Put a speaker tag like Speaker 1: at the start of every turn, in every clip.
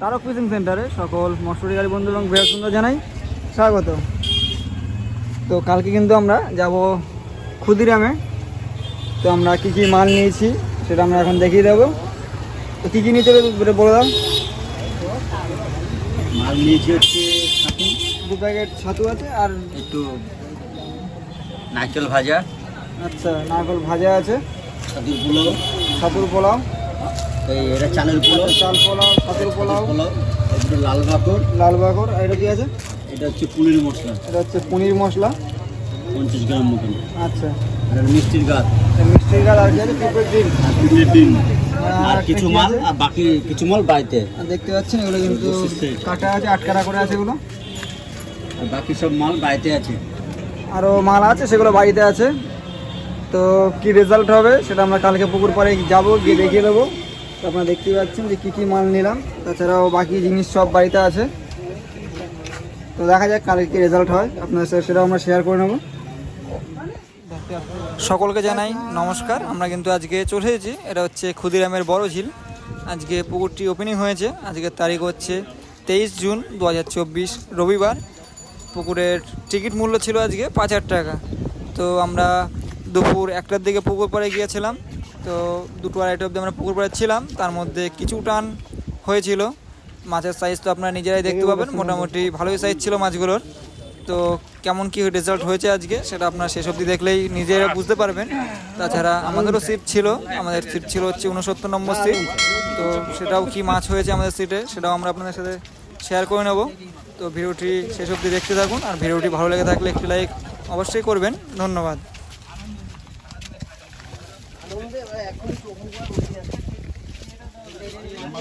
Speaker 1: Tarak fishing সেন্টারে সকল মৎস্যকারী বন্ধু এবং বৃহৎ সুন্দর জানাই। স্বাগত। তো কালকে কিন্তু আমরা যাব ক্ষুদিরামে। তো আমরা কী কী মাল নিয়েছি সেটা আমরা এখন দেখিয়ে দেবো। তো কী কী নিয়েছে বলে দাও।
Speaker 2: মাল নিয়েছি হচ্ছে
Speaker 1: দু প্যাকেট ছাতু আছে আর
Speaker 2: একটু নারকেল ভাজা।
Speaker 1: আচ্ছা নারকল ভাজা আছে।
Speaker 2: ছাতুর পোলাও।
Speaker 1: ছাতুর পোলাও।
Speaker 2: এটা চালের পোলাও।
Speaker 1: চাল পোলাও ছাতুর পোলাও।
Speaker 2: পোলাও একটু লাল বাকর
Speaker 1: লাল বাকর আর এটা কি আছে?
Speaker 2: এটা হচ্ছে পুলির মশলা।
Speaker 1: এটা হচ্ছে পনির মশলা।
Speaker 2: পঞ্চাশ গ্রাম মতন।
Speaker 1: আচ্ছা।
Speaker 2: আর মিষ্টির গাছ।
Speaker 1: মিষ্টির গাছ আর কি আছে? ডিম।
Speaker 2: আর ডিম।
Speaker 1: আর
Speaker 2: কিছু মাল
Speaker 1: আছে?
Speaker 2: আর বাকি কিছু মাল বাড়িতে।
Speaker 1: দেখতে পাচ্ছেন এগুলো কিন্তু কাটা আছে আটকাটা করে আছে এগুলো।
Speaker 2: আর বাকি সব মাল বাড়িতে আছে।
Speaker 1: আরও মাল আছে সেগুলো বাড়িতে আছে। তো কি রেজাল্ট হবে সেটা আমরা কালকে পুকুর পাড়ে যাব গিয়ে দেখিয়ে দেবো। আপনারা দেখতেই পাচ্ছেন যে কী কী মাল নিলাম। তাছাড়াও বাকি জিনিস সব বাড়িতে আছে। তো দেখা যাক কালকে কি রেজাল্ট হয়। আপনাদের সাথে সেটাও আমরা শেয়ার করে নেব। সকলকে জানাই নমস্কার। আমরা কিন্তু আজকে চলে এসেছি। এটা হচ্ছে ক্ষুদিরামের বড় ঝিল। আজকে পুকুরটি ওপেনিং হয়েছে। আজকের তারিখ হচ্ছে তেইশ জুন দু হাজার চব্বিশ রবিবার। পুকুরের টিকিট মূল্য ছিল আজকে পাঁচ হাজার টাকা। তো আমরা দুপুর একটার দিকে পুকুর পাড়ে গিয়েছিলাম। তো দুটো আড়াইটা অবধি আমরা পুকুর পাড়ে ছিলাম তার মধ্যে কিছু টান হয়েছিল। মাছের সাইজ তো আপনারা নিজেরাই দেখতে পাবেন। মোটামুটি ভালোই সাইজ ছিল মাছগুলোর। তো কেমন কি রেজাল্ট হয়েছে আজকে সেটা আপনারা শেষ অবধি দেখলেই নিজেরা বুঝতে পারবেন। তাছাড়া আমাদেরও সিট ছিল। আমাদের সিট ছিল হচ্ছে উনসত্তর নম্বর সিট তো সেটাও কি মাছ হয়েছে আমাদের সিটে সেটাও আমরা আপনাদের সাথে শেয়ার করে নেব। তো ভিডিওটি শেষ অবধি দেখতে থাকুন। আর ভিডিওটি ভালো লেগে থাকলে একটি লাইক অবশ্যই করবেন। ধন্যবাদ।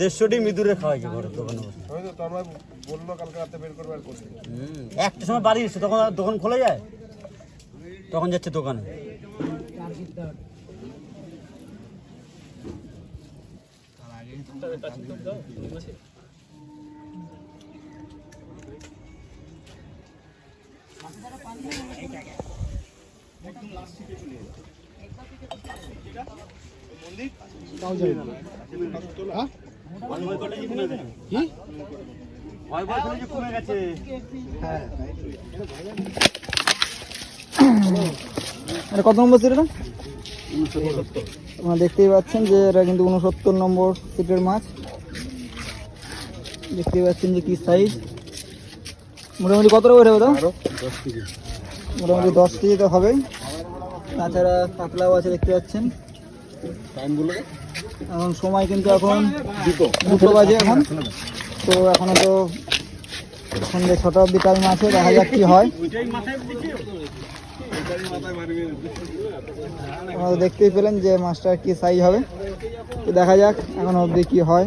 Speaker 2: ইঁদুরে খাওয়াই কি ঘরের দোকানে একটা সময় বাড়ি এসে তখন আর দোকান খোলা যায়? তখন যাচ্ছে দোকানে। গেছে
Speaker 1: এটা কত নম্বর সিট এটা? আপনারা দেখতেই পাচ্ছেন যে এটা কিন্তু উনসত্তর নম্বর সিটের মাছ। দেখতেই পাচ্ছেন যে কি সাইজ মোটামুটি কত টাকা উঠে তো মোটামুটি দশ কেজি তো হবেই। তাছাড়া কাতলাও আছে দেখতে পাচ্ছেন।
Speaker 2: টাইম বলে
Speaker 1: এখন সময় কিন্তু এখন দুটো। বাজে এখন। তো এখনও তো সন্ধ্যে ছটা অব্দি টাইম আছে দেখা যাক কি হয়। দেখতেই পেলেন যে মাছটার কি সাইজ হবে। তো দেখা যাক এখন অবধি কি হয়।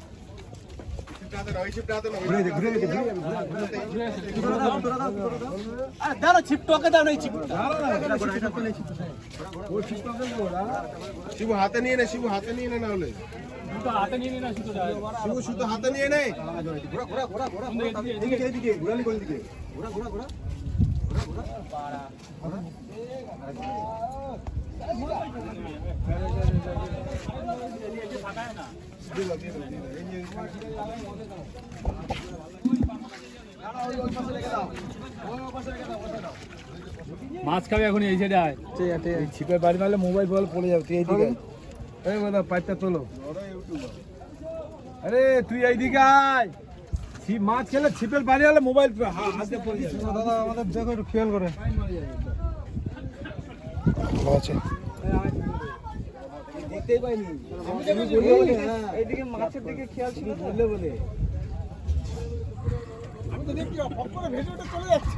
Speaker 3: দাদাদের চিপটা নাও
Speaker 4: শিবু হাতে নিয়ে নে শিবু হাতে নিয়ে নে না হলে।
Speaker 3: হাতে নিয়ে না শুধু
Speaker 4: শিবু শুধু হাতে নিয়ে নে।
Speaker 3: মাছ খাবে এখন এই সাইডে আয়।
Speaker 1: ঠিক আছে
Speaker 3: ছিপের বাড়ি মারলে মোবাইল ফোবাইল পড়ে যাবে তুই এইদিকে এই বাবা পাইপটা তোলো। আরে তুই এইদিকে আয়। ছিপ মাছ খেলে ছিপের বাড়ি হলে মোবাইল হা- হাতে পড়ে যাবে।
Speaker 2: দাদা আমাদের দেখো একটু খেয়াল করে।
Speaker 3: দেখতেই পাইনি। এইদিকে মাছের দিকে খেয়াল ছিল বললে বলে। আমি তো দেখছি ফক করে ভেসে চলে যাচ্ছে।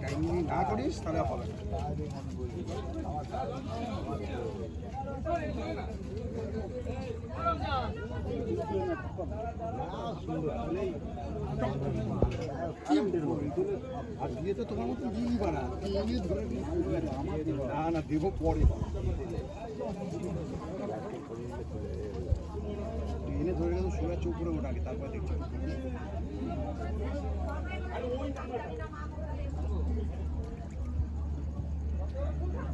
Speaker 2: না
Speaker 4: করিস, তাহলে হবে
Speaker 2: দিয়ে তো তোমার মতো দিই বানা না না, দেবো পরে। এনে ধরে গেলে সোজা চোখ করে আগে তারপরে দেখছি।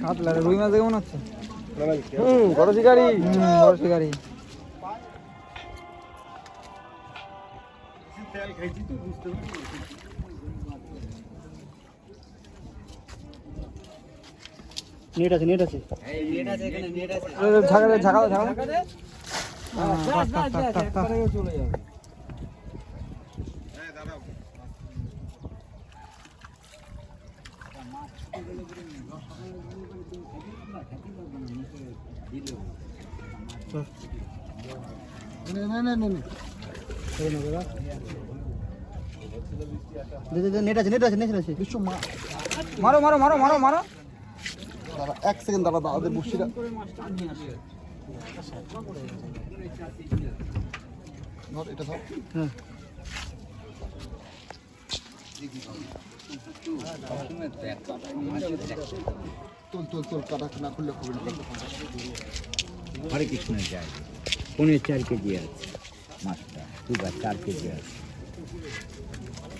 Speaker 1: কাতলা রুই মাছ দেখে মনে হচ্ছে?
Speaker 4: হুম বড় শিকারি
Speaker 1: বড় শিকারি
Speaker 2: নেট আছে নেট আছে।
Speaker 1: ঝাঁকা ঝাঁকা ঝাঁকা হ্যাঁ, টাক, টাক, টাক, টাক, টাক।
Speaker 2: নেট আছে নেট আছে নেট আছে বিশ্ব
Speaker 1: মারো মারো মারো মারো মারো
Speaker 2: দাদা এক সেকেন্ড দাদা দাদাদের বসিটা ধর এটা ধর তোল তোল তোল কাটা না না।
Speaker 5: হরে কৃষ্ণের যায় পনেরো চার কেজি আছে মাছটা দুবার চার কেজি আছে।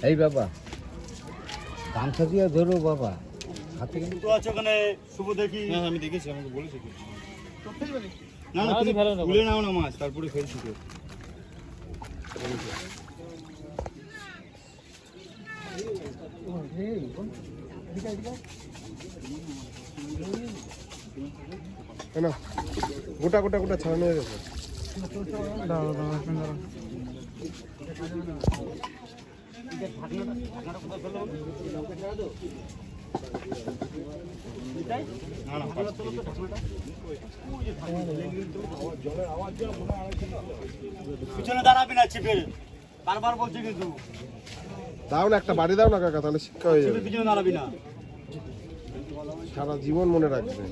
Speaker 5: এই বাবা গামছা দিয়ে ধরো বাবা। হাতে কিন্তু
Speaker 2: তো আছে ওখানে শুভ দেখি। হ্যাঁ আমি দেখেছি আমাকে বলেছে না না তুমি তুলে নাও না মাছ তারপরে ফেলছি তো
Speaker 4: না গোটা গোটা গোটা ছাড়ানো হয়ে গেছে।
Speaker 2: পিছনে দাঁড়াবি না চিপের বারবার বলছি কিন্তু।
Speaker 4: দাও না একটা বাড়ি দাও না কাকা তাহলে শিক্ষা হয়ে যাবে। সারা জীবন মনে রাখবে।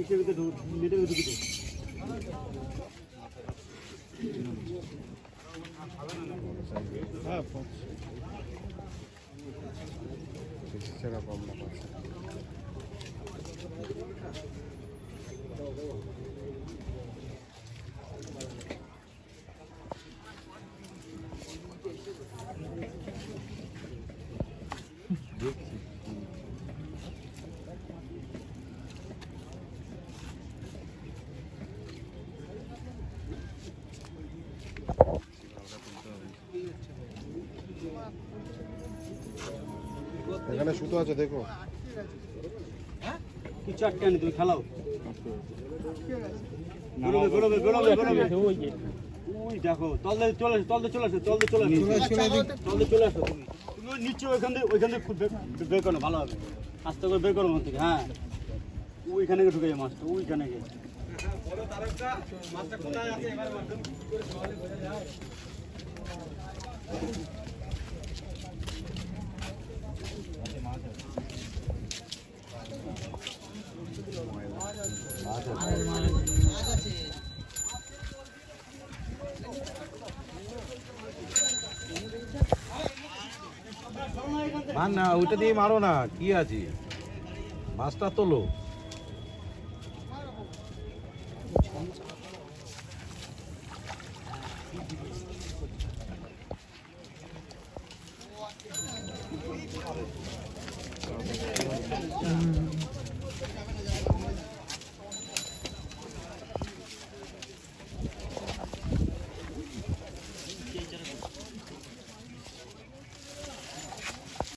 Speaker 2: হিসেবে নেটে ঢুকে
Speaker 4: হ্যাঁ সেরা পাবনা পাচ্ছে। সুতো আছে দেখো।
Speaker 2: কি চারটে আনি তুমি খেলাও। বেরোবে বেরোবে বেরোবে বেরোবে। ওই দেখো চলে আসো চলে আসো চলে আসো। চলে আসো তুমি। তুমি নিচে ওইখান ওইখান খুব বের- করো ভালো হবে। আস্তে করে বের করো থেকে হ্যাঁ। ওইখানে গিয়ে ঢুকে যায় মাছটা ওইখানে গিয়ে।
Speaker 6: মার না ওইটা দিয়ে মারো না কি আছে? মাছটা তোলো।